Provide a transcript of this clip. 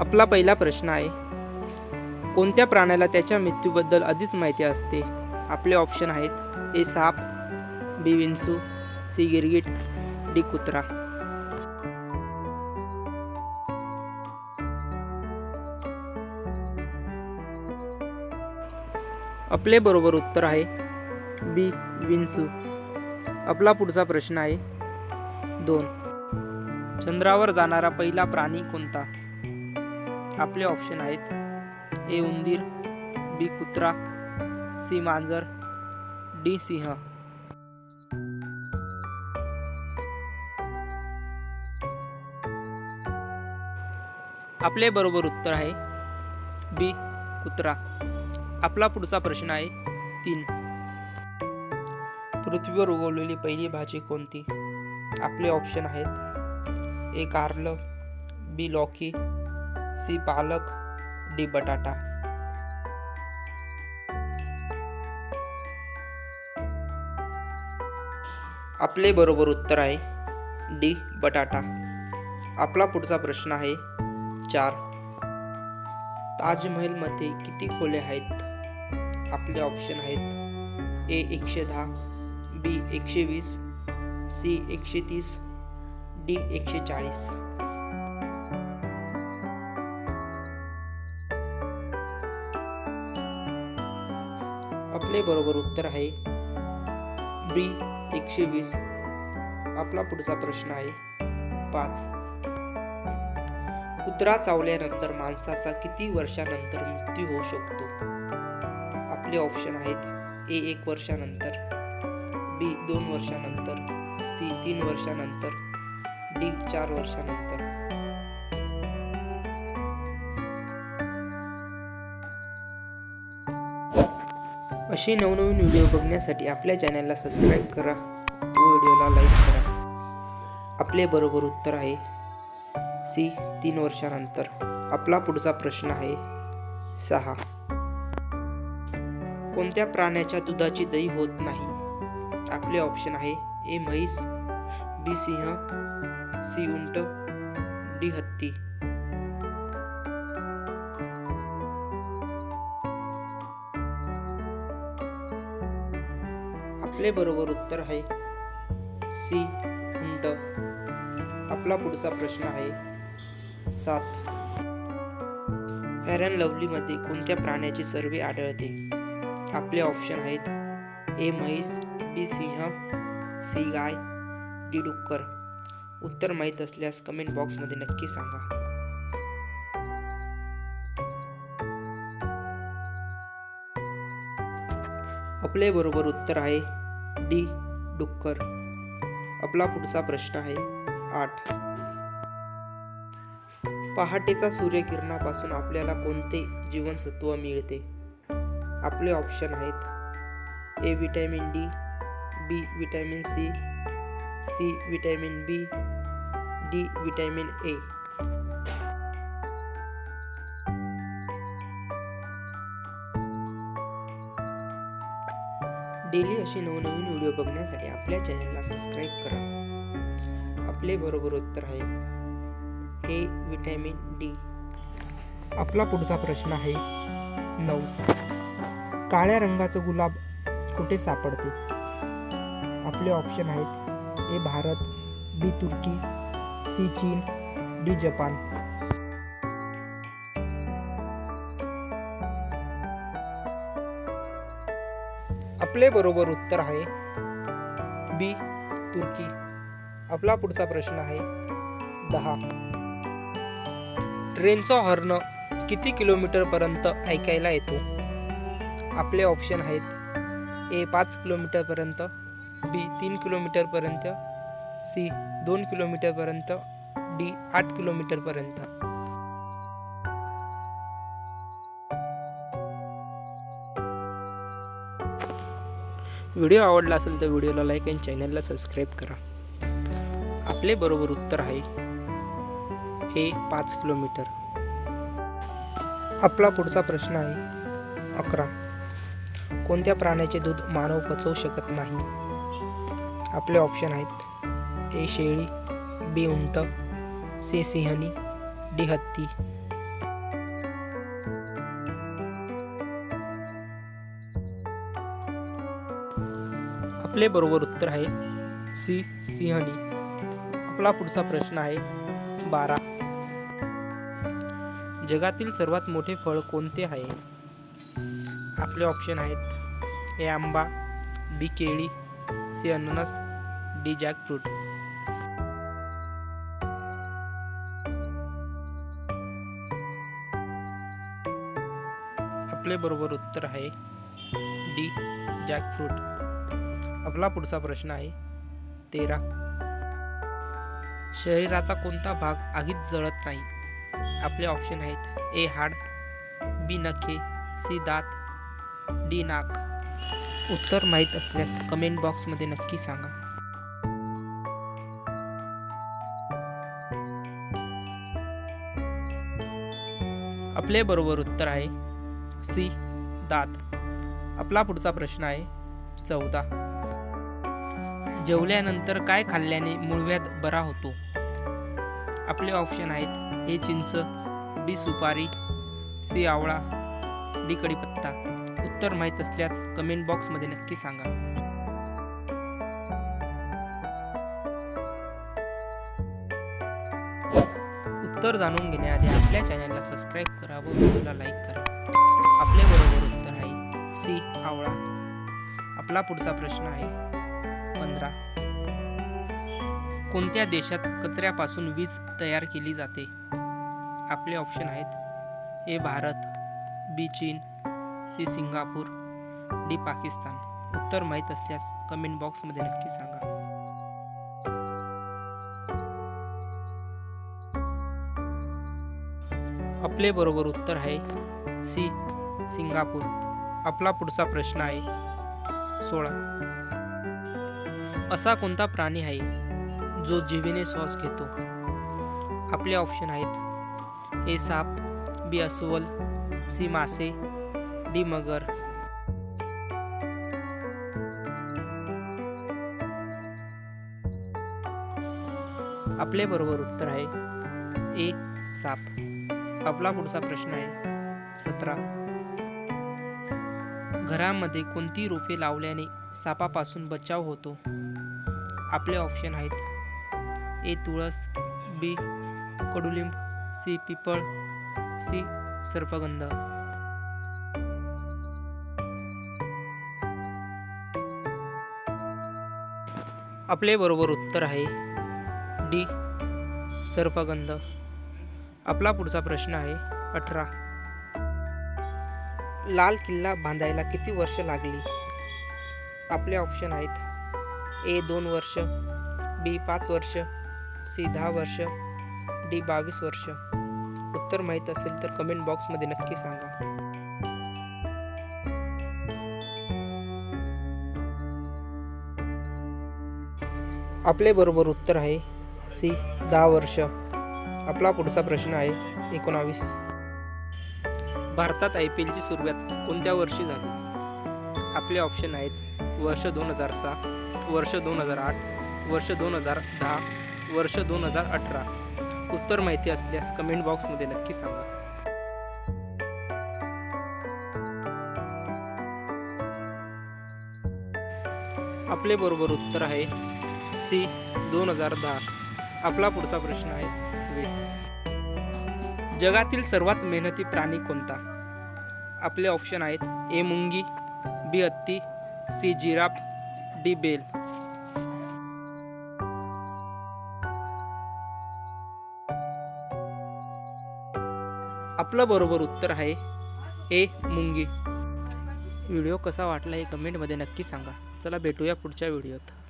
आपला पहिला प्रश्न आहे. कोणत्या प्राण्याला त्याच्या मृत्यूबद्दल आधीच माहिती असते? आपले ऑप्शन आहेत ए साप बी विंचू सी गिरगिट डी कुत्रा. आपले बरोबर उत्तर आहे बी विंचू. आपला पुढचा प्रश्न आहे दोन. चंद्रावर जाणारा पहिला प्राणी कोणता? आपले ऑप्शन आहेत. ए उंदीर बी कुत्रा सी मांजर डी सिंह. आपले बरोबर उत्तर आहे बी कुत्रा. आपला पुढचा प्रश्न आहे तीन. पृथ्वीवर उगवलेली पहिली भाजी कोणती? आपले ऑप्शन आहेत ए कारलं बी लॉकी सी पालक डी बटाटा. आपले बरोबर उत्तर आहे डी बटाटा. आपला पुढचा प्रश्न आहे चार. ताजमहलमध्ये किती खोले आहेत? आपले ऑप्शन आहेत ए एकशे दहा बी एकशे वीस सी एकशे तीस डी एकशे चाळीस. आपले बरोबर उत्तर आहे. बी एकशे वीस. आपला पुढचा प्रश्न आहे पाच. कुत्रा चावल्यानंतर माणसाचा किती वर्षानंतर मृत्यू होऊ शकतो? आपले ऑप्शन आहेत ए एक वर्षानंतर. बी दोन वर्षानंतर. सी तीन वर्षानंतर. डी चार वर्षानंतर. असे नवनवीन व्हिडिओ बघण्यासाठी आपल्या चॅनलला सबस्क्राईब करा व व्हिडिओला लाईक करा. आपले बरोबर उत्तर आहे सी तीन वर्षानंतर. आपला पुढचा प्रश्न आहे सहा. कोणत्या प्राण्याच्या दुधाची दही होत नाही? आपले ऑप्शन आहे ए म्हैस बी सिंह सी उंट डी हत्ती. आपले बरोबर उत्तर आहे. सी. उंट आपला पुढचा प्रश्न आहे. सात. फेअर अँड लवलीमध्ये कोणत्या प्राण्याची सर्वे आढळते? आपले ऑप्शन आहेत. ए. म्हैस बी. सिंह सी. Guy de. डुक्कर. उत्तर माहीत असल्यास कमेंट बॉक्समध्ये नक्की सांगा. आपले बरोबर उत्तर आहे. डी डुक्कर. आपला पुढचा प्रश्न आहे आठ. पहाटेचा सूर्यकिरणापासून आपल्याला कोणते जीवनसत्व मिळते? आपले ऑप्शन आहेत A vitamin D B vitamin C C vitamin B D vitamin A daily असे नवनवीन व्हिडिओ बघण्यासाठी आपल्या चॅनलला सबस्क्राईब करा. आपले बरोबर उत्तर आहे. हे विटॅमिन डी. आपला पुढचा प्रश्न आहे नऊ. काळ्या रंगाचं गुलाब कुठे सापडते? आपले ऑप्शन आहेत ए भारत बी तुर्की सी चीन डी जपान. आपले बरोबर उत्तर आहे. बी तुर्की. आपला पुढचा प्रश्न आहे दहा. ट्रेनचा हॉर्न किती किलोमीटर पर्यंत ऐकायला येतो? आपले ऑप्शन आहेत ए पाच किलोमीटर पर्यंत बी तीन किलोमीटर पर्यंत सी दोन किलोमीटर पर्यंत डी आठ किलोमीटर व्हिडिओ आवडला असेल तर व्हिडिओला लाईक आणि चॅनलला सबस्क्राईब करा. आपले बरोबर उत्तर आहे हे पाच किलोमीटर आपला पुढचा प्रश्न आहे अकरा. कोणत्या प्राण्याचे दूध मानव पचवू शकत नाही? आपले ऑप्शन आहेत ए शेळी बी उंट सी सिंहनी डी हत्ती. आपले बरोबर उत्तर आहे सी सिंहनी. आपला पुढचा प्रश्न आहे बारा. जगातील सर्वात मोठे फळ कोणते आहे? आपले ऑप्शन आहेत ए आंबा बी केळी सी अननस डी जॅकफ्रूट. आपले बरोबर उत्तर आहे डी जॅकफ्रूट. आपला पुढचा प्रश्न आहे तेरा. शरीराचा कोणता भाग आगीत जळत नाही? आपले ऑप्शन आहेत ए हाड बी नखे सी दात डी नाक. उत्तर माहीत असल्यास कमेंट बॉक्समध्ये नक्की सांगा. आपले बरोबर उत्तर आहे सी दात. आपला पुढचा प्रश्न आहे चौदा. जेवल्यानंतर काय खाल्ल्याने मूळव्याध बरा होतो? आपले ऑप्शन आहेत हे चिंच बी सुपारी सी आवळा डी कडीपत्ता उत्तर माहीत असल्यास कमेंट बॉक्समध्ये नक्की सांगा. उत्तर जाणून घेण्याआधी आपल्या चॅनलला सबस्क्राईब करा व व्हिडिओला लाईक करा. आपले बरोबर उत्तर आहे सी आवळा. आपला पुढचा प्रश्न आहे पंधरा. कोणत्या देशात कचऱ्यापासून वीज तयार केली जाते? आपले ऑप्शन आहेत. ए भारत बी चीन सी सिंगापूर डी पाकिस्तान. उत्तर माहीत असल्यास कमेंट बॉक्समध्ये नक्की सांगा. आपले बरोबर उत्तर आहे सी सिंगापूर. आपला पुढचा प्रश्न आहे सोळा. असा कोणता प्राणी आहे जो जीवेने श्वास घेतो? आपले ऑप्शन आहेत. ए साप बी अस्वल सी मासे डी मगर. आपले बरोबर उत्तर आहे ए साप. आपला पुढचा प्रश्न आहे सतरा. घरामध्ये कोणती रोपे लावल्याने सापापासून बचाव होतो? आपले ऑप्शन आहेत. ए तुळस बी कडुलिंब सी पिपळ सी सर्पगंध. आपले बरोबर उत्तर आहे डी सर्पगंध. आपला पुढचा प्रश्न आहे अठरा. लाल किल्ला बांधायला किती वर्ष लागली? आपले ऑप्शन आहेत ए दोन वर्ष बी पाच वर्ष सी दहा वर्ष डी बावीस वर्ष. उत्तर माहीत असेल तर कमेंट बॉक्समध्ये नक्की सांगा. आपले बरोबर उत्तर आहे सी दहा वर्ष. आपला पुढचा प्रश्न आहे एकोणावीस. भारतात आय पी एलची सुरुवात कोणत्या वर्षी झाली? आपले ऑप्शन आहेत वर्ष दोन हजार सहा वर्ष दोन हजार आठ वर्ष दोन हजार दहा वर्ष दोन हजार अठरा. उत्तर माहिती असल्यास कमेंट बॉक्समध्ये नक्की सांगा. आपले बरोबर उत्तर आहे सी दोन हजार दहा. आपला पुढचा प्रश्न आहे वीस. जगातील सर्वात मेहनती प्राणी कोणता? आपले ऑप्शन आहेत ए मुंगी बी हत्ती सी जिराफ डी बेल. आपलं बरोबर उत्तर आहे ए मुंगी. व्हिडिओ कसा वाटला हे कमेंटमध्ये नक्की सांगा. चला भेटूया पुढच्या व्हिडिओत.